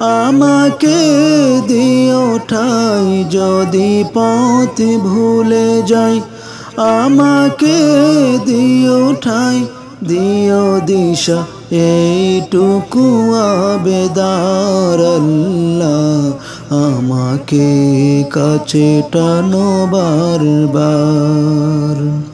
আমাকে দিও ঠাই যদি পথ ভুলে যাই। আমাকে দিও ঠাই, দিও দিশা, এইটুকু আবেদার আল্লাহ। আমাকে কাছে টানো বারবার।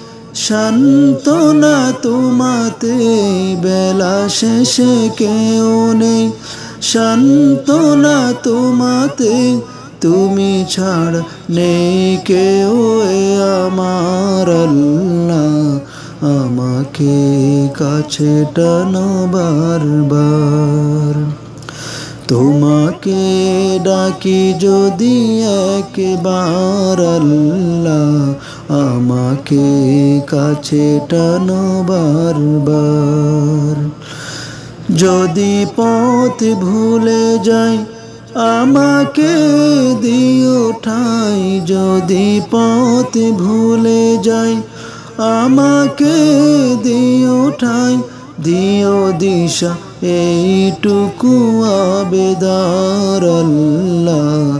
শান্তনা তোমাতে বেলা শেষে কেউ নেই। শান্তনা তোমাতে তুমি ছাড় নেই কেউ এ আমার আমাকে কাছে টানো বারবার। তোমাকে ডাকি যদি একবার আল্লাহ। আমাকে কাছে টানো বারবার। যদি পথ ভুলে যাই, আমাকে দিও ঠাই। যদি পথ ভুলে যাই, আমাকে দিও ঠাই। দিও দিশা, এইটুকু আবেদার আল্লাহ।